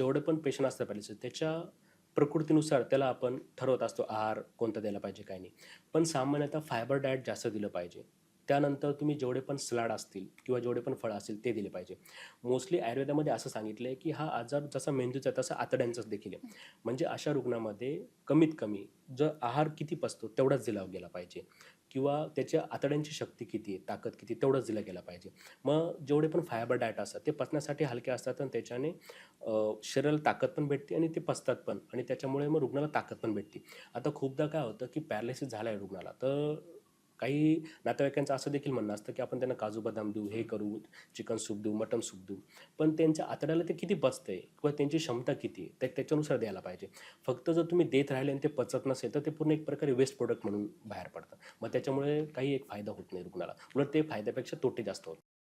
जेवढे पण पेशंट असतात पॅलिसिस त्याच्या प्रकृतीनुसार त्याला आपण ठरवत असतो आहार कोणता द्यायला पाहिजे काय नाही. पण सामान्यतः फायबर डाएट जास्त दिलं पाहिजे. त्यानंतर तुम्ही जेवढे पण सलाड असतील किंवा जेवढे पण फळं असतील ते दिले पाहिजे. मोस्टली आयुर्वेदामध्ये असं सांगितलं आहे की हा आजार जसा मेंदूचा तसा आतड्यांचाच देखील आहे. म्हणजे अशा रुग्णामध्ये कमीत कमी जो आहार किती पचतो तेवढाच दिला गेला पाहिजे. किंवा त्याच्या आतड्यांची शक्ती किती आहे ताकद किती तेवढंच दिलं गेला पाहिजे. मग जेवढे पण फायबर डायट असतात ते पचण्यासाठी हलके असतात आणि त्याच्याने शरीराला ताकद पण भेटते आणि ते पचतात पण. आणि त्याच्यामुळे मग रुग्णाला ताकद पण भेटते. आता खूपदा काय होतं की पॅरालिसिस झाला आहे रुग्णाला तर काही नातेवाईकांचं असं देखील म्हणणं असतं की आपण त्यांना काजू बदाम देऊ हे करू चिकन सूप देऊ मटन सूप देऊ. पण त्यांच्या आतड्याला ते किती पचतंय किंवा त्यांची क्षमता किती आहे ते त्याच्यानुसार द्यायला पाहिजे. फक्त जर तुम्ही देत राहिले आणि ते पचत नसेल तर ते पूर्ण एक प्रकारे वेस्ट प्रोडक्ट म्हणून बाहेर पडतं. मग त्याच्यामुळे काही एक फायदा होत नाही रुग्णाला. उलट ते फायद्यापेक्षा तोटे जास्त होतात.